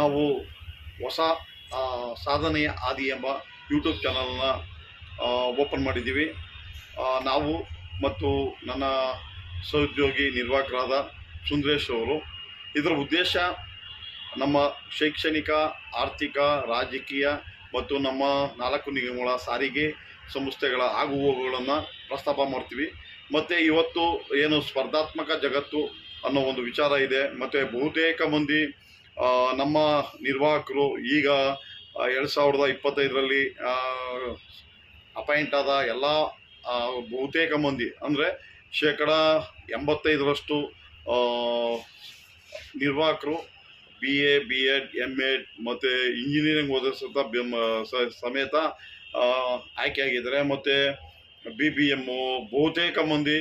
ನಾವು ಹೊಸ ಸಾಧನೆಯ ಆದಿ ಎಂಬ ಯೂಟ್ಯೂಬ್ ಚಾನಲನ್ನು ಓಪನ್ ಮಾಡಿದ್ದೀವಿ. ನಾವು ಮತ್ತು ನನ್ನ ಸಹೋದ್ಯೋಗಿ ನಿರ್ವಾಹಕರಾದ ಸುಂದರೇಶ್ ಅವರು. ಇದರ ಉದ್ದೇಶ ನಮ್ಮ ಶೈಕ್ಷಣಿಕ, ಆರ್ಥಿಕ, ರಾಜಕೀಯ ಮತ್ತು ನಮ್ಮ ನಾಲ್ಕು ನಿಗಮಗಳ ಸಾರಿಗೆ ಸಂಸ್ಥೆಗಳ ಆಗುಹೋಗುಗಳನ್ನು ಪ್ರಸ್ತಾಪ ಮಾಡ್ತೀವಿ. ಮತ್ತು ಇವತ್ತು ಏನು ಸ್ಪರ್ಧಾತ್ಮಕ ಜಗತ್ತು ಅನ್ನೋ ಒಂದು ವಿಚಾರ ಇದೆ. ಮತ್ತು ಬಹುತೇಕ ಮಂದಿ ನಮ್ಮ ನಿರ್ವಾಹಕರು ಈಗ ಎರಡು ಸಾವಿರದ ಇಪ್ಪತ್ತೈದರಲ್ಲಿ ಅಪಾಯಿಂಟ್ ಆದ ಎಲ್ಲ ಬಹುತೇಕ ಮಂದಿ, ಅಂದರೆ ಶೇಕಡ ಎಂಬತ್ತೈದರಷ್ಟು ನಿರ್ವಾಹಕರು B A B Ed M Ed ಮತ್ತು ಇಂಜಿನಿಯರಿಂಗ್ ಓದೋ ಸತ ಸಮೇತ ಆಯ್ಕೆ ಆಯ್ಕೆಯಾಗಿದ್ದಾರೆ. ಮತ್ತು ಬಿ ಬಿ ಎಮ್ಮು ಬಹುತೇಕ ಮಂದಿ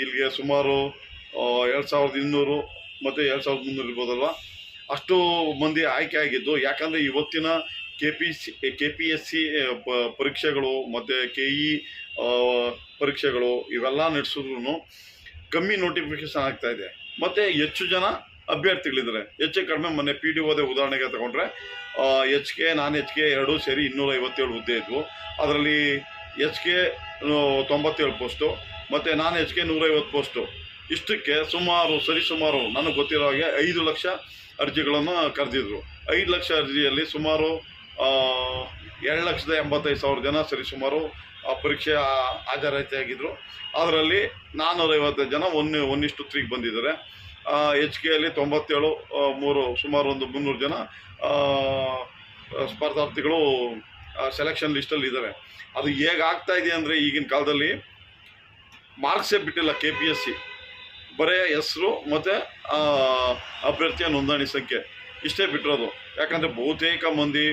ಇಲ್ಲಿಗೆ ಸುಮಾರು ಎರಡು ಸಾವಿರದ ಇನ್ನೂರು, ಮತ್ತು ಎರಡು ಸಾವಿರದ ಮುನ್ನೂರು ಇರ್ಬೋದಲ್ವ? ಅಷ್ಟು ಮಂದಿ ಆಯ್ಕೆ ಆಗಿದ್ದು, ಯಾಕಂದರೆ ಇವತ್ತಿನ K P C K P S C ಪರೀಕ್ಷೆಗಳು ಮತ್ತು ಕೆ ಇ ಪರೀಕ್ಷೆಗಳು ಇವೆಲ್ಲ ನಡೆಸಿದ್ರು ಕಮ್ಮಿ ನೋಟಿಫಿಕೇಶನ್ ಆಗ್ತಾ ಇದೆ. ಮತ್ತು ಹೆಚ್ಚು ಜನ ಅಭ್ಯರ್ಥಿಗಳಿದ್ದಾರೆ. ಹೆಚ್ಚು ಕಡಿಮೆ ಮೊನ್ನೆ ಪಿ ಡಿ ಓದೇ ಉದಾಹರಣೆಗೆ ತಗೊಂಡ್ರೆ H K non H K ಎರಡೂ ಸೇರಿ ಇನ್ನೂರ ಐವತ್ತೇಳು ಹುದ್ದೆ ಇದ್ವು. ಅದರಲ್ಲಿ ಎಚ್ ಕೆ ತೊಂಬತ್ತೇಳು ಪೋಸ್ಟು ಮತ್ತು ನಾನ್ ಎಚ್ ಕೆ ನೂರೈವತ್ತು ಪೋಸ್ಟು ಇಷ್ಟಕ್ಕೆ ಸುಮಾರು, ಸರಿಸುಮಾರು, ನನಗೆ ಗೊತ್ತಿರೋ ಹಾಗೆ ಐದು ಲಕ್ಷ ಅರ್ಜಿಗಳನ್ನು ಕರೆದಿದ್ರು. ಐದು ಲಕ್ಷ ಅರ್ಜಿಯಲ್ಲಿ ಸುಮಾರು ಎರಡು ಲಕ್ಷದ ಎಂಬತ್ತೈದು ಸಾವಿರ ಜನ ಸರಿಸುಮಾರು ಆ, ಪರೀಕ್ಷೆ ಹಾಜರಾತಿಯಾಗಿದ್ದರು ಅದರಲ್ಲಿ ನಾನ್ನೂರೈವತ್ತು ಜನ ಒನ್ ಒನ್ನಿಷ್ಟು ತ್ರೀಗೆ ಬಂದಿದ್ದಾರೆ. ಎಚ್ ಕೆಯಲ್ಲಿ ತೊಂಬತ್ತೇಳು ಮೂರು, ಸುಮಾರು ಒಂದು ಮುನ್ನೂರು ಜನ ಸ್ಪರ್ಧಾರ್ಥಿಗಳು ಸೆಲೆಕ್ಷನ್ ಲಿಸ್ಟಲ್ಲಿ ಇದ್ದಾರೆ. ಅದು ಹೇಗೆ ಆಗ್ತಾ ಇದೆ ಅಂದರೆ ಈಗಿನ ಕಾಲದಲ್ಲಿ ಮಾರ್ಕ್ಸೇ ಬಿಟ್ಟಿಲ್ಲ ಕೆ ಪಿ ಎಸ್ ಸಿ ಬರೇ ಹೆಸರು ಮತ್ತು ಅಭ್ಯರ್ಥಿಯ ನೋಂದಣಿ ಸಂಖ್ಯೆ ಇಷ್ಟೇ ಬಿಟ್ಟಿರೋದು. ಯಾಕಂದರೆ ಬಹುತೇಕ ಮಂದಿ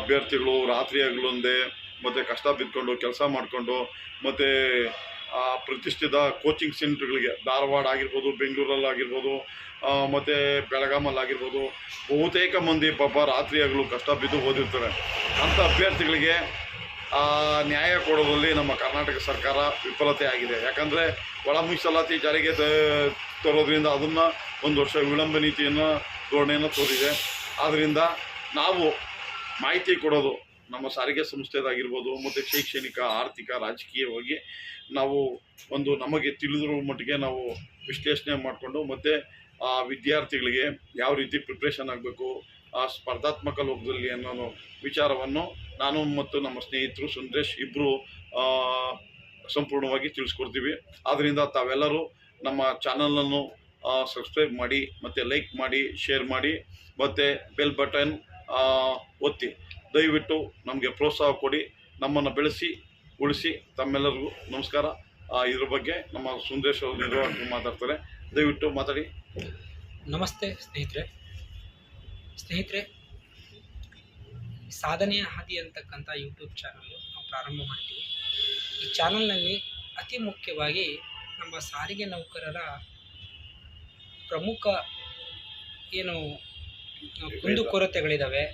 ಅಭ್ಯರ್ಥಿಗಳು ರಾತ್ರಿ ಹಗಲೊಂದೇ ಮತ್ತು ಕಷ್ಟ ಬಿದ್ದುಕೊಂಡು ಕೆಲಸ ಮಾಡಿಕೊಂಡು ಮತ್ತು ಪ್ರತಿಷ್ಠಿತ ಕೋಚಿಂಗ್ ಸೆಂಟ್ರ್ಗಳಿಗೆ ಧಾರವಾಡ ಆಗಿರ್ಬೋದು, ಬೆಂಗಳೂರಲ್ಲಿ ಆಗಿರ್ಬೋದು ಮತ್ತು ಬೆಳಗಾಮಲ್ಲಿ ಆಗಿರ್ಬೋದು, ಬಹುತೇಕ ಮಂದಿ ಪಾಪ ರಾತ್ರಿ ಹಗಲು ಕಷ್ಟ ಬಿದ್ದು ಓದಿರ್ತಾರೆ. ಅಂಥ ಅಭ್ಯರ್ಥಿಗಳಿಗೆ ನ್ಯಾಯ ಕೊಡೋದ್ರಲ್ಲಿ ನಮ್ಮ ಕರ್ನಾಟಕ ಸರ್ಕಾರ ವಿಫಲತೆ ಆಗಿದೆ. ಯಾಕಂದರೆ ಒಳ ಮೀಸಲಾತಿ ಜಾರಿಗೆ ತರೋದ್ರಿಂದ ಅದನ್ನು ಒಂದು ವರ್ಷ ವಿಳಂಬ ನೀತಿಯನ್ನು, ಧೋರಣೆಯನ್ನು ತೋರಿದೆ. ಆದ್ದರಿಂದ ನಾವು ಮಾಹಿತಿ ಕೊಡೋದು ನಮ್ಮ ಸಾರಿಗೆ ಸಂಸ್ಥೆದಾಗಿರ್ಬೋದು, ಮತ್ತು ಶೈಕ್ಷಣಿಕ, ಆರ್ಥಿಕ, ರಾಜಕೀಯವಾಗಿ ನಾವು ಒಂದು ನಮಗೆ ತಿಳಿದಿರೋ ಮಟ್ಟಿಗೆ ನಾವು ವಿಶ್ಲೇಷಣೆ ಮಾಡಿಕೊಂಡು ಮತ್ತು ಆ ವಿದ್ಯಾರ್ಥಿಗಳಿಗೆ ಯಾವ ರೀತಿ ಪ್ರಿಪ್ರೇಷನ್ ಆಗಬೇಕು ಆ ಸ್ಪರ್ಧಾತ್ಮಕ ಲೋಕದಲ್ಲಿ ಅನ್ನೋ ವಿಚಾರವನ್ನು ನಾನು ಮತ್ತು ನಮ್ಮ ಸ್ನೇಹಿತರು ಸುಂದರೇಶ್ ಇಬ್ಬರು ಸಂಪೂರ್ಣವಾಗಿ ತಿಳಿಸ್ಕೊಡ್ತೀವಿ. ಆದ್ದರಿಂದ ತಾವೆಲ್ಲರೂ ನಮ್ಮ ಚಾನಲನ್ನು ಸಬ್ಸ್ಕ್ರೈಬ್ ಮಾಡಿ, ಮತ್ತು ಲೈಕ್ ಮಾಡಿ ಶೇರ್ ಮಾಡಿ, ಮತ್ತು ಬೆಲ್ ಬಟನ್ ಒತ್ತಿ. ದಯವಿಟ್ಟು ನಮಗೆ ಪ್ರೋತ್ಸಾಹ ಕೊಡಿ, ನಮ್ಮನ್ನು ಬೆಳೆಸಿ, ಉಳಿಸಿ, ತಮ್ಮೆಲ್ಲರಿಗೂ ನಮಸ್ಕಾರ. ಇದ್ರ ಬಗ್ಗೆ ನಮ್ಮ ಸುಂದರೇಶ್ ಅವರು ನಿರ್ವಾಹಕರು ಮಾತಾಡ್ತಾರೆ. ದಯವಿಟ್ಟು ಮಾತಾಡಿ. ನಮಸ್ತೆ ಸ್ನೇಹಿತರೆ. ಸ್ನೇಹಿತರೆ ಸಾಧನೆಯ ಹಾದಿ ಅಂತಕ್ಕಂಥ ಯೂಟ್ಯೂಬ್ ಚಾನಲ್ ನಾವು ಪ್ರಾರಂಭ ಮಾಡ್ತೀವಿ. ಈ ಚಾನಲ್ನಲ್ಲಿ ಅತಿ ಮುಖ್ಯವಾಗಿ ನಮ್ಮ ಸಾರಿಗೆ ನೌಕರರ ಪ್ರಮುಖ ಏನು ಕುಂದುಕೊರತೆಗಳಿದ್ದಾವೆ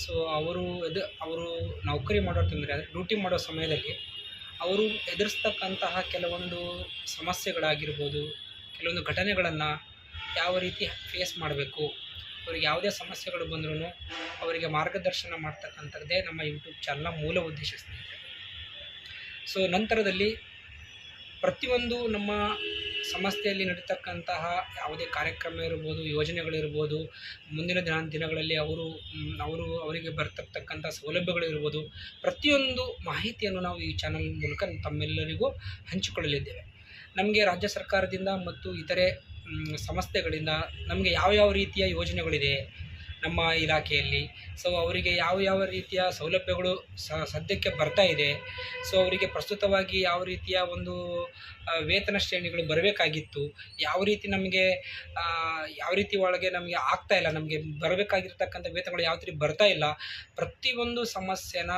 ಸೊ ಅವರು ಎದು ಅವರು ನೌಕರಿ ಮಾಡೋ ತೊಂದರೆ ಅಂದರೆ ಡ್ಯೂಟಿ ಮಾಡೋ ಸಮಯದಲ್ಲಿ ಅವರು ಎದುರಿಸ್ತಕ್ಕಂತಹ ಕೆಲವೊಂದು ಸಮಸ್ಯೆಗಳಾಗಿರ್ಬೋದು ಕೆಲವೊಂದು ಘಟನೆಗಳನ್ನು ಯಾವ ರೀತಿ ಫೇಸ್ ಮಾಡಬೇಕು ಅವ್ರಿಗೆ ಯಾವುದೇ ಸಮಸ್ಯೆಗಳು ಬಂದ್ರೂ ಅವರಿಗೆ ಮಾರ್ಗದರ್ಶನ ಮಾಡ್ತಕ್ಕಂಥದ್ದೇ ನಮ್ಮ ಯೂಟ್ಯೂಬ್ ಚಾನಲ್ನ ಮೂಲ ಉದ್ದೇಶ ಸ್ನೇಹಿತರೆ. ಸೊ ನಂತರದಲ್ಲಿ ಪ್ರತಿಯೊಂದು ನಮ್ಮ ಸಂಸ್ಥೆಯಲ್ಲಿ ನಡೀತಕ್ಕಂತಹ ಯಾವುದೇ ಕಾರ್ಯಕ್ರಮ ಇರ್ಬೋದು, ಯೋಜನೆಗಳಿರ್ಬೋದು, ಮುಂದಿನ ದಿನ, ದಿನಗಳಲ್ಲಿ ಅವರು ಅವರು ಅವರಿಗೆ ಬರ್ತಕ್ಕಂಥ ಸೌಲಭ್ಯಗಳಿರ್ಬೋದು, ಪ್ರತಿಯೊಂದು ಮಾಹಿತಿಯನ್ನು ನಾವು ಈ ಚಾನಲ್ ಮೂಲಕ ತಮ್ಮೆಲ್ಲರಿಗೂ ಹಂಚಿಕೊಳ್ಳಲಿದ್ದೇವೆ. ನಮಗೆ ರಾಜ್ಯ ಸರ್ಕಾರದಿಂದ ಮತ್ತು ಇತರೆ ಸಂಸ್ಥೆಗಳಿಂದ ನಮಗೆ ಯಾವ ಯಾವ ರೀತಿಯ ಯೋಜನೆಗಳಿದೆ? ನಮ್ಮ ಇಲಾಖೆಯಲ್ಲಿ. ಸೊ ಅವರಿಗೆ ಯಾವ ಯಾವ ರೀತಿಯ ಸೌಲಭ್ಯಗಳು ಸದ್ಯಕ್ಕೆ ಬರ್ತಾ ಇದೆ. ಸೊ ಅವರಿಗೆ ಪ್ರಸ್ತುತವಾಗಿ ಯಾವ ರೀತಿಯ ಒಂದು ವೇತನ ಶ್ರೇಣಿಗಳು ಬರಬೇಕಾಗಿತ್ತು. ಯಾವ ರೀತಿ ನಮಗೆ ಯಾವ ರೀತಿ ಒಳಗೆ ನಮಗೆ ಆಗ್ತಾ ಇಲ್ಲ. ನಮಗೆ ಬರಬೇಕಾಗಿರ್ತಕ್ಕಂಥ ವೇತನಗಳು ಯಾವ ರೀತಿ ಬರ್ತಾ ಇಲ್ಲ. ಪ್ರತಿಯೊಂದು ಸಮಸ್ಯೆನ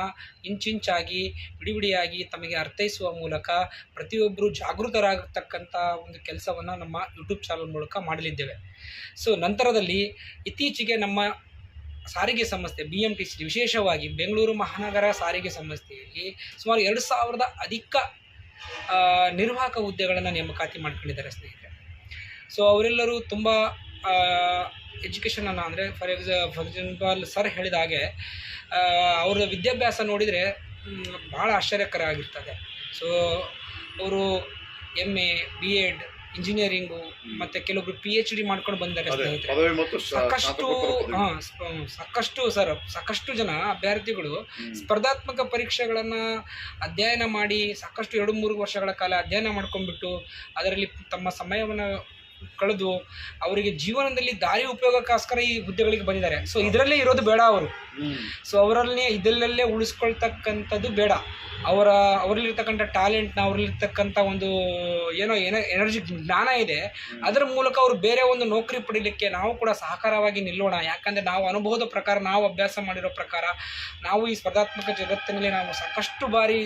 ಇಂಚಿಂಚಾಗಿ ಬಿಡಿಬಿಡಿಯಾಗಿ ತಮಗೆ ಅರ್ಥೈಸುವ ಮೂಲಕ ಪ್ರತಿಯೊಬ್ಬರು ಜಾಗೃತರಾಗತಕ್ಕಂಥ ಒಂದು ಕೆಲಸವನ್ನು ನಮ್ಮ ಯೂಟ್ಯೂಬ್ ಚಾನಲ್ ಮೂಲಕ ಮಾಡಲಿದ್ದೇವೆ. ಸೊ ನಂತರದಲ್ಲಿ ಇತ್ತೀಚೆಗೆ ನಮ್ಮ ಸಾರಿಗೆ ಸಂಸ್ಥೆ ಬಿ ಟಿ ಸಿ ವಿಶೇಷವಾಗಿ ಬೆಂಗಳೂರು ಮಹಾನಗರ ಸಾರಿಗೆ ಸಂಸ್ಥೆಯಲ್ಲಿ ಸುಮಾರು ಎರಡು ಸಾವಿರದ ಅಧಿಕ ನಿರ್ವಾಹಕ ಹುದ್ದೆಗಳನ್ನು ನೇಮಕಾತಿ ಮಾಡ್ಕೊಂಡಿದ್ದಾರೆ ಸ್ನೇಹಿತರೆ. ಸೊ ಅವರೆಲ್ಲರೂ ತುಂಬ ಎಜುಕೇಷನನ್ನು ಅಂದರೆ ಫಾರ್ ಎಕ್ಸಾ ಫಾರ್ ಎಕ್ಸಾಂಪಲ್ ಸರ್ ಹೇಳಿದ ಹಾಗೆ ಅವರ ವಿದ್ಯಾಭ್ಯಾಸ ನೋಡಿದರೆ ಭಾಳ ಆಶ್ಚರ್ಯಕರ ಆಗಿರ್ತದೆ. ಸೊ ಅವರು M A B Ed engineering ಮತ್ತು ಕೆಲವೊಬ್ರು ಪಿ ಎಚ್ ಡಿ ಮಾಡ್ಕೊಂಡು ಬಂದಾಗ ಸ್ನೇಹಿತರೆ. ಸಾಕಷ್ಟು ಹಾಂ ಸಾಕಷ್ಟು ಸರ್ ಸಾಕಷ್ಟು ಜನ ಅಭ್ಯರ್ಥಿಗಳು ಸ್ಪರ್ಧಾತ್ಮಕ ಪರೀಕ್ಷೆಗಳನ್ನು ಅಧ್ಯಯನ ಮಾಡಿ ಸಾಕಷ್ಟು ಎರಡು ಮೂರು ವರ್ಷಗಳ ಕಾಲ ಅಧ್ಯಯನ ಮಾಡ್ಕೊಂಡ್ಬಿಟ್ಟು ಅದರಲ್ಲಿ ತಮ್ಮ ಸಮಯವನ್ನು ಕಳೆದು ಅವರಿಗೆ ಜೀವನದಲ್ಲಿ ದಾರಿ ಉಪಯೋಗಕ್ಕೋಸ್ಕರ ಈ ಹುದ್ದೆಗಳಿಗೆ ಬಂದಿದ್ದಾರೆ. ಸೊ ಇದರಲ್ಲೇ ಇರೋದು ಬೇಡ ಅವರು. ಸೊ ಅವರಲ್ಲೇ ಇದರಲ್ಲೇ ಉಳಿಸ್ಕೊಳ್ತಕ್ಕಂಥದ್ದು ಬೇಡ. ಅವರ, ಅವರಲ್ಲಿರ್ತಕ್ಕಂಥ ಟ್ಯಾಲೆಂಟ್ನ ಅವರಲ್ಲಿರ್ತಕ್ಕಂಥ ಒಂದು, ಏನೋ ಏನೋ ಎನರ್ಜಿ ಜ್ಞಾನ ಇದೆ. ಅದರ ಮೂಲಕ ಅವರು ಬೇರೆ ಒಂದು ನೌಕರಿ ಪಡೀಲಿಕ್ಕೆ ನಾವು ಕೂಡ ಸಹಕಾರವಾಗಿ ನಿಲ್ಲೋಣ. ಯಾಕಂದರೆ ನಾವು ಅನುಭವದ ಪ್ರಕಾರ, ನಾವು ಅಭ್ಯಾಸ ಮಾಡಿರೋ ಪ್ರಕಾರ, ನಾವು ಈ ಸ್ಪರ್ಧಾತ್ಮಕ ಜಗತ್ತಿನಲ್ಲಿ ನಾವು ಸಾಕಷ್ಟು ಬಾರಿ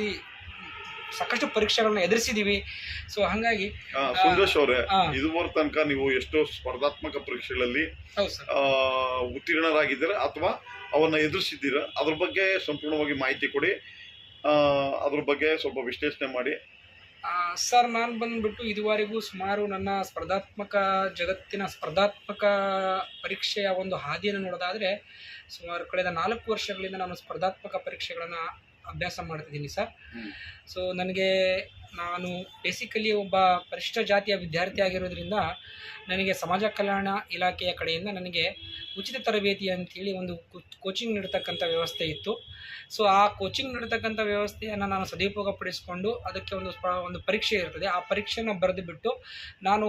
ಸಾಕಷ್ಟು ಪರೀಕ್ಷೆಗಳನ್ನ ಎದುರಿಸಿದೀವಿ. ಸೊ ಹಾಗಾಗಿ ಆ, ಸುಂದರೇಶ್ ಅವರೇ ಆ. ಇದುವರೆ ತನಕ ನೀವು ಎಷ್ಟೋ ಸ್ಪರ್ಧಾತ್ಮಕ ಪರೀಕ್ಷೆಗಳಲ್ಲಿ ಹೌದು ಸರ್. ಆ, ಉತ್ತೀರ್ಣರಾಗಿದ್ದೀರಾ ಅಥವಾ ಅವನ್ನ ಎದುರಿಸಿದ್ದೀರಾ? ಅದ್ರ ಬಗ್ಗೆ ಸಂಪೂರ್ಣವಾಗಿ ಮಾಹಿತಿ ಕೊಡಿ. ಆ, ಅದ್ರ ಬಗ್ಗೆ ಸ್ವಲ್ಪ ವಿಶ್ಲೇಷಣೆ ಮಾಡಿ. ಆ, ಸರ್ ನಾನು ಬಂದ್ಬಿಟ್ಟು ಇದುವರೆಗೂ ಸುಮಾರು ನನ್ನ ಸ್ಪರ್ಧಾತ್ಮಕ ಜಗತ್ತಿನ ಸ್ಪರ್ಧಾತ್ಮಕ ಪರೀಕ್ಷೆಯ ಒಂದು ಹಾದಿಯನ್ನು ನೋಡೋದಾದರೆ ಸುಮಾರು ಕಳೆದ ನಾಲ್ಕು ವರ್ಷಗಳಿಂದ ನಾನು ಸ್ಪರ್ಧಾತ್ಮಕ ಪರೀಕ್ಷೆಗಳನ್ನು ಅಭ್ಯಾಸ ಮಾಡ್ತಿದ್ದೀನಿ ಸರ್. ಸೊ ನನಗೆ ನಾನು ಬೇಸಿಕಲಿ ಒಬ್ಬ ಪರಿಶಿಷ್ಟ ಜಾತಿಯ ವಿದ್ಯಾರ್ಥಿ ಆಗಿರೋದ್ರಿಂದ ನನಗೆ ಸಮಾಜ ಕಲ್ಯಾಣ ಇಲಾಖೆಯ ಕಡೆಯಿಂದ ನನಗೆ ಉಚಿತ ತರಬೇತಿ ಅಂತೇಳಿ ಒಂದು ಕೋಚಿಂಗ್ ನೀಡತಕ್ಕಂಥ ವ್ಯವಸ್ಥೆ ಇತ್ತು. ಸೊ ಆ ಕೋಚಿಂಗ್ ನೀಡತಕ್ಕಂಥ ವ್ಯವಸ್ಥೆಯನ್ನು ನಾನು ಸದುಪಯೋಗಪಡಿಸಿಕೊಂಡು ಅದಕ್ಕೆ ಒಂದು ಒಂದು ಪರೀಕ್ಷೆ ಇರ್ತದೆ. ಆ ಪರೀಕ್ಷೆನ ಬರೆದು ಬಿಟ್ಟು ನಾನು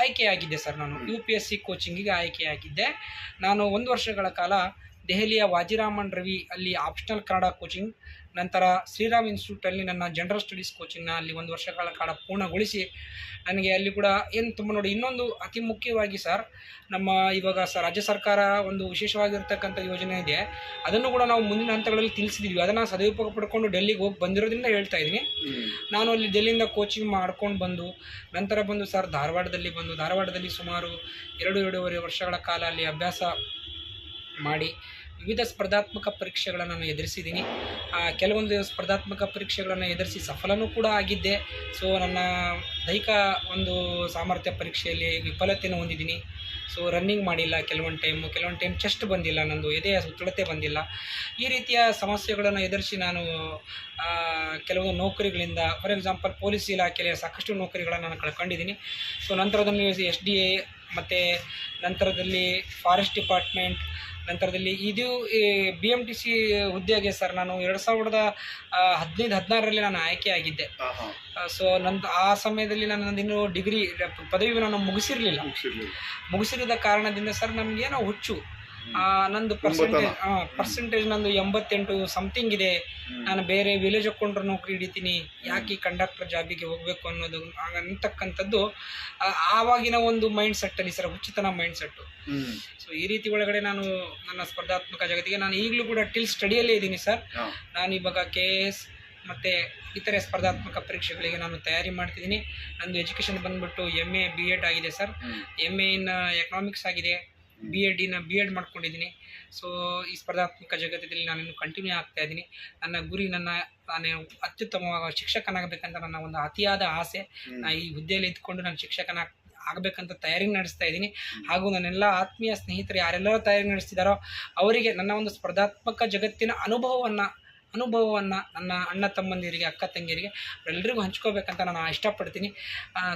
ಆಯ್ಕೆಯಾಗಿದ್ದೆ ಸರ್ ನಾನು. ಯು ಪಿ ಎಸ್ ಸಿ ಕೋಚಿಂಗಿಗೆ ಆಯ್ಕೆಯಾಗಿದ್ದೆ. ನಾನು ಒಂದು ವರ್ಷಗಳ ಕಾಲ ದೆಹಲಿಯ ವಾಜಿರಾಮನ್ ರವಿ ಅಲ್ಲಿ ಆಪ್ಷನಲ್ ಕನ್ನಡ ಕೋಚಿಂಗ್ ನಂತರ ಶ್ರೀರಾಮ್ ಇನ್ಸ್ಟಿಟ್ಯೂಟಲ್ಲಿ ನನ್ನ ಜನರಲ್ ಸ್ಟಡೀಸ್ ಕೋಚಿಂಗ್ನ ಅಲ್ಲಿ ಒಂದು ವರ್ಷಗಳ ಕಾಲ ಪೂರ್ಣಗೊಳಿಸಿ ನನಗೆ ಅಲ್ಲಿ ಕೂಡ ಏನು ತುಂಬ ನೋಡಿ ಇನ್ನೊಂದು ಅತಿ ಮುಖ್ಯವಾಗಿ ಸರ್ ನಮ್ಮ ಇವಾಗ ಸರ್ ರಾಜ್ಯ ಸರ್ಕಾರ ಒಂದು ವಿಶೇಷವಾಗಿರ್ತಕ್ಕಂಥ ಯೋಜನೆ ಇದೆ. ಅದನ್ನು ಕೂಡ ನಾವು ಮುಂದಿನ ಹಂತಗಳಲ್ಲಿ ತಿಳಿಸಿದ್ದೀವಿ ಅದನ್ನು ಸದುಪಯೋಗ ಪಡ್ಕೊಂಡು ಡೆಲ್ಲಿಗೆ ಹೋಗಿ ಬಂದಿರೋದ್ರಿಂದ ಹೇಳ್ತಾ ಇದ್ದೀನಿ. ನಾನು ಅಲ್ಲಿ ಡೆಲ್ಲಿಯಿಂದ ಕೋಚಿಂಗ್ ಮಾಡ್ಕೊಂಡು ಬಂದು ನಂತರ ಬಂದು ಸರ್ ಧಾರವಾಡದಲ್ಲಿ ಬಂದು ಧಾರವಾಡದಲ್ಲಿ ಸುಮಾರು ಎರಡು ಎರಡೂವರೆ ವರ್ಷಗಳ ಕಾಲ ಅಲ್ಲಿ ಅಭ್ಯಾಸ ಮಾಡಿ ವಿವಿಧ ಸ್ಪರ್ಧಾತ್ಮಕ ಪರೀಕ್ಷೆಗಳನ್ನು ನಾನು ಎದುರಿಸಿದ್ದೀನಿ. ಕೆಲವೊಂದು ಸ್ಪರ್ಧಾತ್ಮಕ ಪರೀಕ್ಷೆಗಳನ್ನು ಎದುರಿಸಿ ಸಫಲನೂ ಕೂಡ ಆಗಿದ್ದೆ. ಸೊ ನನ್ನ ದೈಹಿಕ ಒಂದು ಸಾಮರ್ಥ್ಯ ಪರೀಕ್ಷೆಯಲ್ಲಿ ವಿಫಲತೆಯನ್ನು ಹೊಂದಿದ್ದೀನಿ. ಸೊ ರನ್ನಿಂಗ್ ಮಾಡಿಲ್ಲ ಕೆಲವೊಂದು ಟೈಮು ಕೆಲವೊಂದು ಟೈಮ್ ಚೆಸ್ಟ್ ಬಂದಿಲ್ಲ ನಂದು, ಎದೆಯ ಸುತ್ತಳತೆ ಬಂದಿಲ್ಲ. ಈ ರೀತಿಯ ಸಮಸ್ಯೆಗಳನ್ನು ಎದುರಿಸಿ ನಾನು ಕೆಲವೊಂದು ನೌಕರಿಗಳಿಂದ ಫಾರ್ ಎಕ್ಸಾಂಪಲ್ ಪೊಲೀಸ್ ಇಲಾಖೆಯಲ್ಲಿ ಸಾಕಷ್ಟು ನೌಕರಿಗಳನ್ನು ನಾನು ಕಳ್ಕೊಂಡಿದ್ದೀನಿ. ಸೊ ನಂತರದಲ್ಲಿ ಎಸ್ ಡಿ ಎ, ಮತ್ತು ನಂತರದಲ್ಲಿ ಫಾರೆಸ್ಟ್ ಡಿಪಾರ್ಟ್ಮೆಂಟ್ ನಂತರದಲ್ಲಿ ಇದು ಬಿ ಎಂ ಟಿ ಸಿ ಹುದ್ದೆಗೆ ಸರ್ ನಾನು ಎರಡು ಸಾವಿರದ ಹದಿನೈದು ಹದಿನಾರರಲ್ಲಿ ನಾನು ಆಯ್ಕೆಯಾಗಿದ್ದೆ ಸೊ ನಂದು ಆ ಸಮಯದಲ್ಲಿ ನಾನು ನಂದಿನ್ನೂ ಡಿಗ್ರಿ ಪದವಿ ನಾನು ಮುಗಿಸಿರಲಿಲ್ಲ. ಮುಗಿಸಿರದ ಕಾರಣದಿಂದ ಸರ್ ನಮಗೇನೋ ಹುಚ್ಚು. ನಂದು? ಪರ್ಸೆಂಟೇಜ್ ಪರ್ಸೆಂಟೇಜ್ ನಂದು ಎಂಬತ್ತೆಂಟು ಸಮಥಿಂಗ್ ಇದೆ. ನಾನು ಬೇರೆ ವಿಲೇಜ್ ಹಾಕೊಂಡ್ರೆ ನೌಕರಿ ಹಿಡಿತೀನಿ. ಯಾಕೆ ಈ ಕಂಡಕ್ಟರ್ ಜಾಬಿಗೆ ಹೋಗಬೇಕು ಅನ್ನೋದು ಅಂತಕ್ಕಂಥದ್ದು ಆವಾಗಿನ ಒಂದು ಮೈಂಡ್ ಸೆಟ್ಟಲ್ಲಿ ಸರ್ ಉಚಿತನ ಮೈಂಡ್ ಸೆಟ್ಟು ಸೊ ಈ ರೀತಿ ಒಳಗಡೆ ನಾನು ನನ್ನ ಸ್ಪರ್ಧಾತ್ಮಕ ಜಗತ್ತಿಗೆ ನಾನು ಈಗಲೂ ಕೂಡ ಟಿಲ್ ಸ್ಟಡಿಯಲ್ಲೇ ಇದ್ದೀನಿ ಸರ್. ನಾನು ಇವಾಗ ಕೆ ಎಸ್ ಮತ್ತು ಇತರೆ ಸ್ಪರ್ಧಾತ್ಮಕ ಪರೀಕ್ಷೆಗಳಿಗೆ ನಾನು ತಯಾರಿ ಮಾಡ್ತಿದ್ದೀನಿ. ನಂದು ಎಜುಕೇಶನ್ ಬಂದ್ಬಿಟ್ಟು ಎಂ ಎ ಬಿ ಎಡ್ ಆಗಿದೆ sir. M A in economics ಆಗಿದೆ. ಬಿ ಎಡ್ಡಿನ ಬಿ ಎಡ್ ಮಾಡ್ಕೊಂಡಿದ್ದೀನಿ. ಸೊ ಈ ಸ್ಪರ್ಧಾತ್ಮಕ ಜಗತ್ತಿನಲ್ಲಿ ನಾನು ಇನ್ನು ಕಂಟಿನ್ಯೂ ಆಗ್ತಾ ಇದ್ದೀನಿ. ನನ್ನ ಗುರಿ ನನ್ನ ನಾನೇ ಅತ್ಯುತ್ತಮವಾದ ಶಿಕ್ಷಕನಾಗಬೇಕಂತ ನನ್ನ ಒಂದು ಅತಿಯಾದ ಆಸೆ. ನಾ ಈ ಹುದ್ದೆಯಲ್ಲಿ ಇದ್ಕೊಂಡು ನಾನು ಶಿಕ್ಷಕನ ಆಗಬೇಕಂತ ತಯಾರಿ ನಡೆಸ್ತಾ ಇದ್ದೀನಿ. ಹಾಗೂ ನನ್ನೆಲ್ಲ ಆತ್ಮೀಯ ಸ್ನೇಹಿತರು ಯಾರೆಲ್ಲರೂ ತಯಾರಿ ನಡೆಸ್ತಿದ್ದಾರೋ ಅವರಿಗೆ ನನ್ನ ಒಂದು ಸ್ಪರ್ಧಾತ್ಮಕ ಜಗತ್ತಿನ ಅನುಭವವನ್ನು ಅನುಭವವನ್ನು ನನ್ನ ಅಣ್ಣ ತಮ್ಮಂದಿರಿಗೆ ಅಕ್ಕ ತಂಗಿಯರಿಗೆ ಎಲ್ಲರಿಗೂ ಹಂಚ್ಕೋಬೇಕಂತ ನಾನು ಇಷ್ಟಪಡ್ತೀನಿ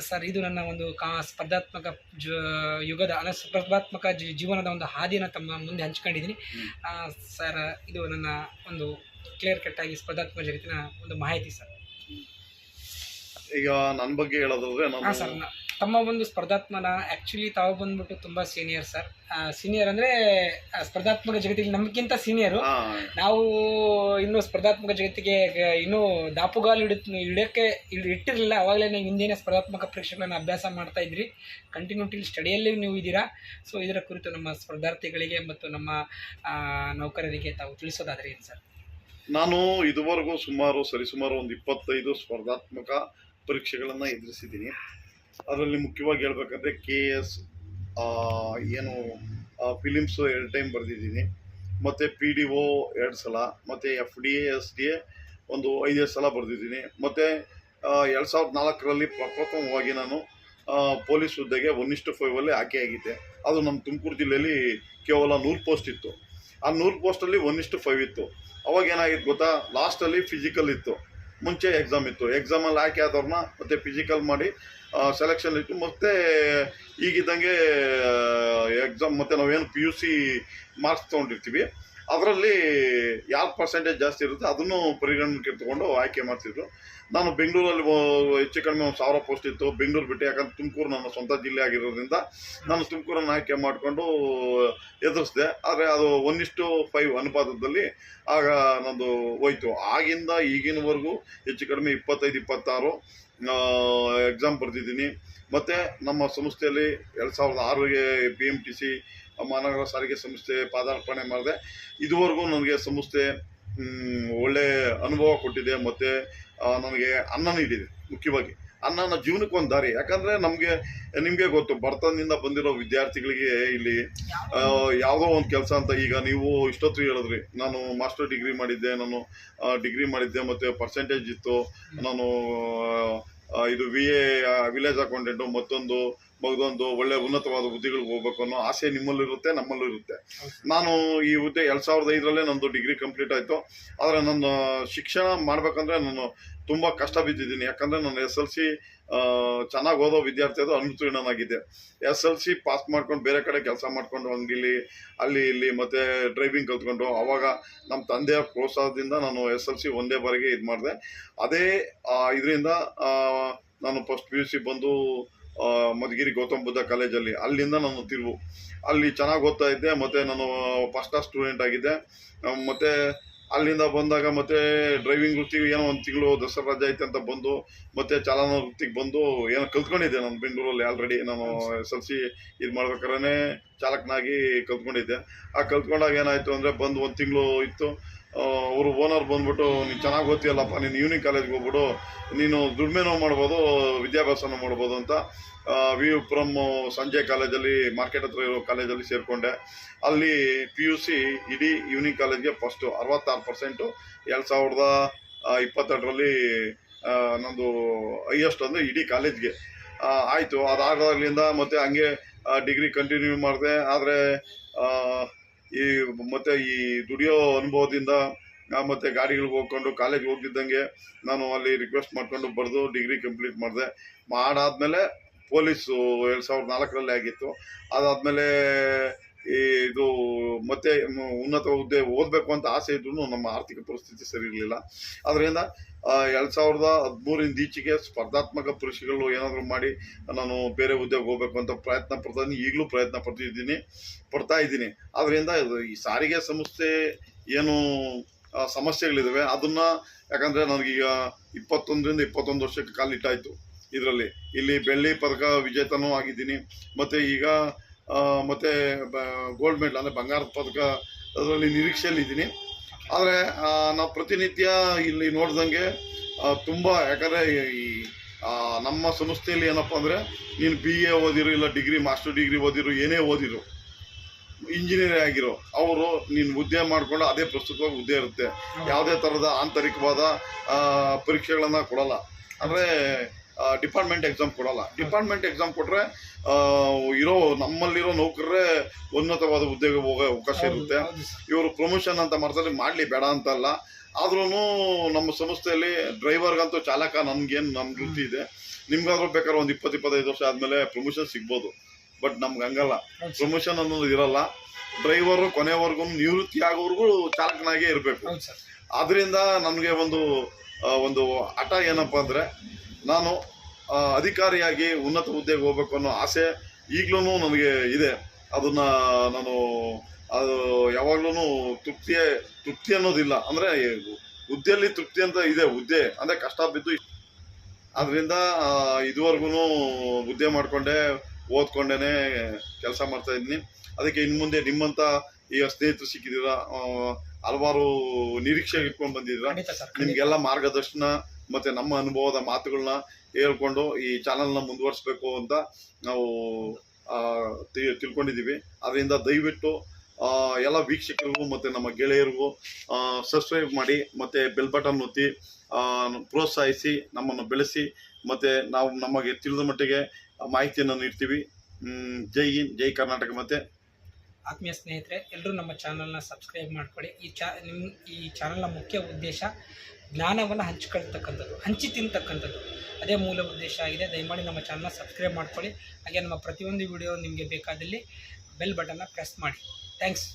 ಸರ್ ಇದು ನನ್ನ ಒಂದು ಕಾ ಸ್ಪರ್ಧಾತ್ಮಕ ಜ ಯುಗದ ಅಂದರೆ ಸ್ಪರ್ಧಾತ್ಮಕ ಜೀವನದ ಒಂದು ಹಾದಿನ ತಮ್ಮ ಮುಂದೆ ಹಂಚ್ಕೊಂಡಿದ್ದೀನಿ. ಸರ್ ಇದು ನನ್ನ ಒಂದು ಕ್ಲಿಯರ್ ಕಟ್ಟಾಗಿ ಸ್ಪರ್ಧಾತ್ಮಕ ಜಗತ್ತಿನ ಒಂದು ಮಾಹಿತಿ ಸರ್ ಈಗ ನನ್ನ ಬಗ್ಗೆ ಹೇಳೋದಾದ್ರೆ ನಾನು ತಮ್ಮ ಒಂದು ಸ್ಪರ್ಧಾತ್ಮನ ಆ್ಯಕ್ಚುಲಿ ತಾವು ಬಂದ್ಬಿಟ್ಟು ತುಂಬ ಸೀನಿಯರ್ ಸರ್ ಸೀನಿಯರ್ ಅಂದರೆ ಸ್ಪರ್ಧಾತ್ಮಕ ಜಗತ್ತಿಗೆ ನಮಗಿಂತ ಸೀನಿಯರು ನಾವು ಇನ್ನೂ ಸ್ಪರ್ಧಾತ್ಮಕ ಜಗತ್ತಿಗೆ ಇನ್ನೂ ದಾಪುಗಾಲು ಇಡ ಇಡೋಕ್ಕೆ ಇಡ್- ಇಟ್ಟಿರಲಿಲ್ಲ. ಅವಾಗಲೇ ನೀವು ಹಿಂದಿನ ಸ್ಪರ್ಧಾತ್ಮಕ ಪರೀಕ್ಷೆಗಳನ್ನು ಅಭ್ಯಾಸ ಮಾಡ್ತಾ ಇದ್ರಿ. ಕಂಟಿನ್ಯೂಟಿ ಸ್ಟಡಿಯಲ್ಲಿ ನೀವು ಇದ್ದೀರಾ? ಸೊ ಇದರ ಕುರಿತು ನಮ್ಮ ಸ್ಪರ್ಧಾರ್ಥಿಗಳಿಗೆ ಮತ್ತು ನಮ್ಮ ನೌಕರರಿಗೆ ತಾವು ತಿಳಿಸೋದಾದರೆ ಏನು ಸರ್ ನಾನು ಇದುವರೆಗೂ ಸುಮಾರು ಸರಿಸುಮಾರು ಒಂದು ಇಪ್ಪತ್ತೈದು ಸ್ಪರ್ಧಾತ್ಮಕ ಪರೀಕ್ಷೆಗಳನ್ನು ಎದುರಿಸಿದ್ದೀನಿ. ಅದರಲ್ಲಿ ಮುಖ್ಯವಾಗಿ ಹೇಳ್ಬೇಕಂದ್ರೆ ಕೆ ಎಸ್ ಏನು ಫಿಲಿಮ್ಸು ಎರಡು ಟೈಮ್ ಬರೆದಿದ್ದೀನಿ. ಮತ್ತು ಪಿ ಡಿ ಒ ಎರಡು ಸಲ, ಮತ್ತು F D S D A ಒಂದು ಐದೈದು ಸಲ ಬರೆದಿದ್ದೀನಿ. ಮತ್ತು ಎರಡು ಸಾವಿರದ ನಾಲ್ಕರಲ್ಲಿ ಪ್ರಪ್ರಥಮವಾಗಿ ನಾನು ಪೊಲೀಸ್ ಹುದ್ದೆಗೆ ಒನ್ ಇಷ್ಟು ಫೈವಲ್ಲಿ ಆಯ್ಕೆ ಆಗಿದ್ದೆ. ಅದು ನಮ್ಮ ತುಮಕೂರು ಜಿಲ್ಲೆಯಲ್ಲಿ ಕೇವಲ ನೂರು ಪೋಸ್ಟ್ ಇತ್ತು. ಆ ನೂರು ಪೋಸ್ಟಲ್ಲಿ ಒನ್ ಇಷ್ಟು ಫೈವ್ ಇತ್ತು. ಅವಾಗ ಏನಾಗಿತ್ತು ಗೊತ್ತಾ? ಲಾಸ್ಟಲ್ಲಿ ಫಿಸಿಕಲ್ ಇತ್ತು. ಮುಂಚೆ ಎಕ್ಸಾಮ್ ಇತ್ತು. ಎಕ್ಸಾಮಲ್ಲಿ ಆಯ್ಕೆ ಆದವ್ರನ್ನ ಮತ್ತೆ ಫಿಸಿಕಲ್ ಮಾಡಿ ಸೆಲೆಕ್ಷನ್ ಇತ್ತು ಮತ್ತೆ ಈಗಿದ್ದಂಗೆ ಎಕ್ಸಾಮ್ ಮತ್ತೆ ನಾವೇನು ಪಿ ಯು ಸಿ ಮಾರ್ಕ್ಸ್ ತೊಗೊಂಡಿರ್ತೀವಿ. ಅದರಲ್ಲಿ ಯಾವ ಪರ್ಸೆಂಟೇಜ್ ಜಾಸ್ತಿ ಇರುತ್ತೆ ಅದನ್ನು ಪರಿಗಣನೆಗೆ ತಗೊಂಡು ಆಯ್ಕೆ ಮಾಡ್ತಿದ್ರು. ನಾನು ಬೆಂಗಳೂರಲ್ಲಿ ಹೆಚ್ಚು ಕಡಿಮೆ ಒಂದು ಸಾವಿರ ಪೋಸ್ಟ್ ಇತ್ತು. ಬೆಂಗಳೂರು ಬಿಟ್ಟು ಯಾಕಂದ್ರೆ ತುಮಕೂರು ನನ್ನ ಸ್ವಂತ ಜಿಲ್ಲೆ ಆಗಿರೋದ್ರಿಂದ ನಾನು ತುಮಕೂರನ್ನು ಆಯ್ಕೆ ಮಾಡಿಕೊಂಡು ಎದುರಿಸಿದೆ. ಆದರೆ ಅದು ಒನ್ ಇಷ್ಟು ಫೈವ್ ಅನುಪಾತದಲ್ಲಿ ಆಗ ನಂದು ಹೋಯ್ತು. ಆಗಿಂದ ಈಗಿನವರೆಗೂ ಹೆಚ್ಚು ಕಡಿಮೆ ಇಪ್ಪತ್ತೈದು, ಇಪ್ಪತ್ತಾರು ಎಕ್ಸಾಮ್ ಬರೆದಿದ್ದೀನಿ. ಮತ್ತು ನಮ್ಮ ಸಂಸ್ಥೆಯಲ್ಲಿ ಎರಡು ಸಾವಿರದ ಆರಿಗೆ ಬಿ ಎಂ ಟಿ ಸಿ ಮಹಾನಗರ ಸಾರಿಗೆ ಸಂಸ್ಥೆ ಪಾದಾರ್ಪಣೆ ಮಾಡಿದೆ. ಇದುವರೆಗೂ ನನಗೆ ಸಂಸ್ಥೆ ಒಳ್ಳೆ ಅನುಭವ ಕೊಟ್ಟಿದೆ. ಮತ್ತು ನನಗೆ ಅನ್ನ ನೀಡಿದೆ ಮುಖ್ಯವಾಗಿ. ಅನ್ನ ನನ್ನ ಜೀವನಕ್ಕೆ ಒಂದು ದಾರಿ. ಯಾಕಂದರೆ ನಮಗೆ ನಿಮಗೆ ಗೊತ್ತು ಬರ್ತನದಿಂದ ಬಂದಿರೋ ವಿದ್ಯಾರ್ಥಿಗಳಿಗೆ ಇಲ್ಲಿ ಯಾವುದೋ ಒಂದು ಕೆಲಸ ಅಂತ ಈಗ ನೀವು ಇಷ್ಟೊತ್ತು ಹೇಳಿದ್ರಿ. ನಾನು ಮಾಸ್ಟರ್ ಡಿಗ್ರಿ ಮಾಡಿದ್ದೆ ನಾನು ಡಿಗ್ರಿ ಮಾಡಿದ್ದೆ ಮತ್ತು ಪರ್ಸೆಂಟೇಜ್ ಇತ್ತು. ನಾನು ಇದು ವಿ ಎ ವಿಲೇಜ್ ಅಕೌಂಟೆಂಟು ಮತ್ತೊಂದು ಮಗದೊಂದು ಒಳ್ಳೆ ಉನ್ನತವಾದ ಹುದ್ದೆಗಳಿಗೆ ಹೋಗ್ಬೇಕು ಅನ್ನೋ ಆಸೆ ನಿಮ್ಮಲ್ಲೂ ಇರುತ್ತೆ ನಮ್ಮಲ್ಲೂ ಇರುತ್ತೆ ನಾನು ಈ ಹುದ್ದೆ ಎರಡು ಸಾವಿರದ ಐದರಲ್ಲೇ ನಂದು ಡಿಗ್ರಿ ಕಂಪ್ಲೀಟ್ ಆಯಿತು. ಆದರೆ ನನ್ನ ಶಿಕ್ಷಣ ಮಾಡಬೇಕಂದ್ರೆ ನಾನು ತುಂಬ ಕಷ್ಟ ಬಿದ್ದಿದ್ದೀನಿ. ಯಾಕಂದರೆ ನಾನು ಎಸ್ ಎಲ್ ಸಿ ಚೆನ್ನಾಗಿ ಓದೋ ವಿದ್ಯಾರ್ಥಿ ಅದು ಅನುತ್ತೀರ್ಣನಾಗಿದ್ದೆ ಎಸ್ ಎಲ್ ಸಿ ಪಾಸ್ ಮಾಡ್ಕೊಂಡು ಬೇರೆ ಕಡೆ ಕೆಲಸ ಮಾಡ್ಕೊಂಡು ಹಂಗಿಲ್ಲಿ ಅಲ್ಲಿ ಇಲ್ಲಿ ಮತ್ತು ಡ್ರೈವಿಂಗ್ ಕಲ್ತ್ಕೊಂಡು ಅವಾಗ ನಮ್ಮ ತಂದೆಯ ಪ್ರೋತ್ಸಾಹದಿಂದ ನಾನು ಎಸ್ ಎಲ್ ಸಿ ಒಂದೇ ಬಾರಿಗೆ ಇದು ಮಾಡಿದೆ ಅದೇ ಇದರಿಂದ ನಾನು ಫಸ್ಟ್ ಪಿ ಯು ಸಿ ಬಂದು ಮಧುಗಿರಿ ಗೌತಮ್ ಬುದ್ಧ ಕಾಲೇಜಲ್ಲಿ. ಅಲ್ಲಿಂದ ನಾನು ತಿರುವು. ಅಲ್ಲಿ ಚೆನ್ನಾಗಿ ಓದ್ತಾ ಇದ್ದೆ, ಮತ್ತು ನಾನು ಫಸ್ಟ್ ಕ್ಲಾಸ್ ಸ್ಟೂಡೆಂಟ್ ಆಗಿದ್ದೆ. ಮತ್ತು ಅಲ್ಲಿಂದ ಬಂದಾಗ ಮತ್ತೆ ಡ್ರೈವಿಂಗ್ ವೃತ್ತಿ ಏನೋ ಒಂದು ತಿಂಗಳು ದಸರಾ ರಜೆ ಐತೆ ಅಂತ ಬಂದು, ಮತ್ತೆ ಚಾಲನ ವೃತ್ತಿಗೆ ಬಂದು ಏನೋ ಕಲ್ತ್ಕೊಂಡಿದ್ದೆ ನಾನು ಬೆಂಗಳೂರಲ್ಲಿ ಆಲ್ರೆಡಿ ನಾನು ಎಸ್ ಎಲ್ ಸಿ ಇದು ಮಾಡ್ಬೇಕಾದ್ರೆ ಚಾಲಕನಾಗಿ ಕಲ್ತ್ಕೊಂಡಿದ್ದೆ. ಆ ಕಲ್ತ್ಕೊಂಡಾಗ ಏನಾಯಿತು ಅಂದರೆ ಬಂದು ಒಂದು ತಿಂಗಳು ಇತ್ತು. ಅವರು ಓನರ್ ಬಂದ್ಬಿಟ್ಟು, ನೀನು ಚೆನ್ನಾಗಿ ಓದ್ತೀಯಲ್ಲಪ್ಪ, ನೀನು ಕಾಲೇಜ್ ಕಾಲೇಜ್ಗೆ ಹೋಗ್ಬಿಡು, ನೀನು ದುಡಿಮೆನೂ ಮಾಡ್ಬೋದು, ವಿದ್ಯಾಭ್ಯಾಸನೂ ಮಾಡ್ಬೋದು ಅಂತ ವಿ ಯು ಪುರಂ ಸಂಜಯ್ ಕಾಲೇಜಲ್ಲಿ, ಮಾರ್ಕೆಟ್ ಹತ್ರ ಇರೋ ಕಾಲೇಜಲ್ಲಿ ಸೇರಿಕೊಂಡೆ. ಅಲ್ಲಿ ಪಿ ಯು ಸಿ ಇಡೀ ಈವ್ನಿಂಗ್ ಕಾಲೇಜ್ಗೆ ಫಸ್ಟು ಅರವತ್ತಾರು ಪರ್ಸೆಂಟು ಎರಡು ಸಾವಿರದ ಇಪ್ಪತ್ತೆರಡರಲ್ಲಿ ನಂದು ಹೈಯೆಸ್ಟ್ ಅಂದರೆ ಇಡೀ ಕಾಲೇಜ್ಗೆ ಆಯಿತು ಅದಾಗಲಿಂದ ಮತ್ತೆ ಹಂಗೆ ಡಿಗ್ರಿ ಕಂಟಿನ್ಯೂ ಮಾಡಿದೆ. ಆದರೆ ಈ ಮತ್ತೆ ಈ ದುಡಿಯೋ ಅನುಭವದಿಂದ ಮತ್ತೆ ಗಾಡಿಗಳಿಗೆ ಹೋಗ್ಕೊಂಡು ಕಾಲೇಜ್ಗೆ ಹೋಗಿದ್ದಂಗೆ ನಾನು ಅಲ್ಲಿ ರಿಕ್ವೆಸ್ಟ್ ಮಾಡ್ಕೊಂಡು ಬರೆದು ಡಿಗ್ರಿ ಕಂಪ್ಲೀಟ್ ಮಾಡಿದೆ. ಮಾಡಾದ್ಮೇಲೆ ಪೊಲೀಸು ಎರಡು ಸಾವಿರದ ನಾಲ್ಕರಲ್ಲಿ ಆಗಿತ್ತು. ಅದಾದಮೇಲೆ ಇದು ಮತ್ತೆ ಉನ್ನತ ಹುದ್ದೆ ಓದಬೇಕು ಅಂತ ಆಸೆ ಇದ್ರೂ ನಮ್ಮ ಆರ್ಥಿಕ ಪರಿಸ್ಥಿತಿ ಸರಿ ಇರಲಿಲ್ಲ. ಅದರಿಂದ ಎರಡು ಸಾವಿರದ ಹದಿಮೂರಿಂದ ಈಚೆಗೆ ಸ್ಪರ್ಧಾತ್ಮಕ ಪರೀಕ್ಷೆಗಳು ಏನಾದರೂ ಮಾಡಿ ನಾನು ಬೇರೆ ಹುದ್ದೆಗೆ ಹೋಗ್ಬೇಕು ಅಂತ ಪ್ರಯತ್ನ ಪಡ್ತಾಯಿದ್ದೀನಿ ಈಗಲೂ ಪ್ರಯತ್ನ ಪಡ್ತಿದ್ದೀನಿ ಪಡ್ತಾ ಇದ್ದೀನಿ ಅದರಿಂದ ಈ ಸಾರಿಗೆ ಸಂಸ್ಥೆ ಏನು ಸಮಸ್ಯೆಗಳಿದ್ದಾವೆ ಅದನ್ನ ಯಾಕಂದರೆ ನನಗೀಗ ಇಪ್ಪತ್ತೊಂದರಿಂದ ಇಪ್ಪತ್ತೊಂದು ವರ್ಷಕ್ಕೆ ಕಾಲಿಟ್ಟಾಯಿತು. ಇದರಲ್ಲಿ ಇಲ್ಲಿ ಬೆಳ್ಳಿ ಪದಕ ವಿಜೇತನೂ ಆಗಿದ್ದೀನಿ. ಮತ್ತು ಈಗ ಮತ್ತೆ ಗೋಲ್ಡ್ ಮೆಡಲ್ ಅಂದರೆ ಬಂಗಾರದ ಪದಕ ಅದರಲ್ಲಿ ನಿರೀಕ್ಷೆಯಲ್ಲಿದ್ದೀನಿ ಆದರೆ ನಾವು ಪ್ರತಿನಿತ್ಯ ಇಲ್ಲಿ ನೋಡ್ದಂಗೆ ತುಂಬ, ಯಾಕಂದರೆ ಈ ನಮ್ಮ ಸಂಸ್ಥೆಯಲ್ಲಿ ಏನಪ್ಪ ಅಂದರೆ, ನೀನು ಬಿ ಎ ಓದಿರು, ಇಲ್ಲ ಡಿಗ್ರಿ ಮಾಸ್ಟರ್ ಡಿಗ್ರಿ ಓದಿರು, ಏನೇ ಓದಿರು ಇಂಜಿನಿಯರ್ ಆಗಿರೋ, ಅವರು ನೀನು ಹುದ್ದೆ ಮಾಡಿಕೊಂಡು ಅದೇ ಪ್ರಸ್ತುತವಾಗಿ ಹುದ್ದೆ ಇರುತ್ತೆ. ಯಾವುದೇ ಥರದ ಆಂತರಿಕವಾದ ಪರೀಕ್ಷೆಗಳನ್ನು ಕೊಡಲ್ಲ. ಅಂದರೆ ಡಿಪಾರ್ಟ್ಮೆಂಟ್ ಎಕ್ಸಾಮ್ ಕೊಡಲ್ಲ. ಡಿಪಾರ್ಟ್ಮೆಂಟ್ ಎಕ್ಸಾಮ್ ಕೊಟ್ಟರೆ ಇರೋ ನಮ್ಮಲ್ಲಿರೋ ನೌಕರರೇ ಉನ್ನತವಾದ ಹುದ್ದೆಗೆ ಹೋಗೋ ಅವಕಾಶ ಇರುತ್ತೆ. ಇವರು ಪ್ರಮೋಷನ್ ಅಂತ ಮಾಡ್ತಾರೆ ಮಾಡಲಿ ಬೇಡ ಅಂತಲ್ಲ ಆದ್ರೂ ನಮ್ಮ ಸಂಸ್ಥೆಯಲ್ಲಿ ಡ್ರೈವರ್ಗಂತೂ ಚಾಲಕ ನಮ್ಗೇನು ನಮ್ಮ ವೃತ್ತಿ ಇದೆ. ನಿಮ್ಗಾದ್ರೂ ಬೇಕಾದ್ರೆ ಒಂದು ಇಪ್ಪತ್ತು ಇಪ್ಪತ್ತೈದು ವರ್ಷ ಆದಮೇಲೆ ಪ್ರಮೋಷನ್ ಸಿಗ್ಬೋದು. ಬಟ್ ನಮ್ಗೆ ಹಂಗಲ್ಲ. ಪ್ರಮೋಷನ್ ಅನ್ನೋದು ಇರಲ್ಲ. ಡ್ರೈವರು ಕೊನೆವರೆಗೂ ನಿವೃತ್ತಿ ಆಗೋವರೆಗೂ ಚಾಲಕನಾಗೇ ಇರಬೇಕು. ಅದರಿಂದ ನನಗೆ ಒಂದು ಒಂದು ಹಠ ಏನಪ್ಪ ಅಂದರೆ ನಾನು ಅಧಿಕಾರಿಯಾಗಿ ಉನ್ನತ ಹುದ್ದೆಗೆ ಹೋಗ್ಬೇಕು ಅನ್ನೋ ಆಸೆ ಈಗಲೂ ನನಗೆ ಇದೆ. ಅದನ್ನ ನಾನು ಅದು ಯಾವಾಗ್ಲೂ ತೃಪ್ತಿಯೇ ತೃಪ್ತಿ ಅನ್ನೋದಿಲ್ಲ. ಅಂದರೆ ಹುದ್ದೆಯಲ್ಲಿ ತೃಪ್ತಿ ಅಂತ ಇದೆ ಹುದ್ದೆ. ಅಂದರೆ ಕಷ್ಟ ಬಿದ್ದು ಅದರಿಂದ ಇದುವರೆಗೂ ಹುದ್ದೆ ಮಾಡಿಕೊಂಡೆ ಓದ್ಕೊಂಡೇ ಕೆಲಸ ಮಾಡ್ತಾ ಇದ್ದೀನಿ. ಅದಕ್ಕೆ ಇನ್ನು ಮುಂದೆ ನಿಮ್ಮಂಥ ಈಗ ಸ್ನೇಹಿತರು ಸಿಕ್ಕಿದ್ದೀರಾ? ಹಲವಾರು ನಿರೀಕ್ಷೆ ಇಟ್ಕೊಂಡು ಬಂದಿದ್ದೀರಾ. ನಿಮ್ಗೆಲ್ಲ ಮಾರ್ಗದರ್ಶನ ಮತ್ತೆ ನಮ್ಮ ಅನುಭವದ ಮಾತುಗಳನ್ನ ಹೇಳ್ಕೊಂಡು ಈ ಚಾನಲ್ನ ಮುಂದುವರಿಸ್ಬೇಕು ಅಂತ ನಾವು ತಿಳ್ಕೊಂಡಿದ್ದೀವಿ. ಅದರಿಂದ ದಯವಿಟ್ಟು ಎಲ್ಲ ವೀಕ್ಷಕರಿಗೂ ಮತ್ತು ನಮ್ಮ ಗೆಳೆಯರಿಗೂ ಸಬ್ಸ್ಕ್ರೈಬ್ ಮಾಡಿ, ಮತ್ತು ಬೆಲ್ ಬಟನ್ ಒತ್ತಿ ಪ್ರೋತ್ಸಾಹಿಸಿ, ನಮ್ಮನ್ನು ಬೆಳೆಸಿ, ಮತ್ತು ನಾವು ನಮಗೆ ತಿಳಿದ ಮಟ್ಟಿಗೆ ಮಾಹಿತಿಯನ್ನು ನೀಡ್ತೀವಿ. ಜೈ ಹಿಂದ್, ಜೈ ಕರ್ನಾಟಕ ಮತ್ತು. ಆತ್ಮೀಯ ಸ್ನೇಹಿತರೆ ಎಲ್ಲರೂ ನಮ್ಮ ಚಾನಲ್ನ ಸಬ್ಸ್ಕ್ರೈಬ್ ಮಾಡ್ಕೊಳ್ಳಿ. ಈ ಚಾ ನಿಮ್ಮ ಈ ಚಾನಲ್ನ ಮುಖ್ಯ ಉದ್ದೇಶ ಜ್ಞಾನವನ್ನು ಹಂಚ್ಕೊಳ್ತಕ್ಕಂಥದ್ದು, ಹಂಚಿ ತಿಂತಕ್ಕಂಥದ್ದು. ಅದೇ ಮೂಲ ಉದ್ದೇಶ ಆಗಿದೆ. ದಯಮಾಡಿ ನಮ್ಮ ಚಾನಲ್ನ ಸಬ್ಸ್ಕ್ರೈಬ್ ಮಾಡ್ಕೊಳ್ಳಿ. ಹಾಗೆ ನಮ್ಮ ಪ್ರತಿಯೊಂದು ವಿಡಿಯೋ ನಿಮಗೆ ಬೇಕಾದಲ್ಲಿ ಬೆಲ್ ಬಟನ್ನ ಪ್ರೆಸ್ ಮಾಡಿ. ಥ್ಯಾಂಕ್ಸ್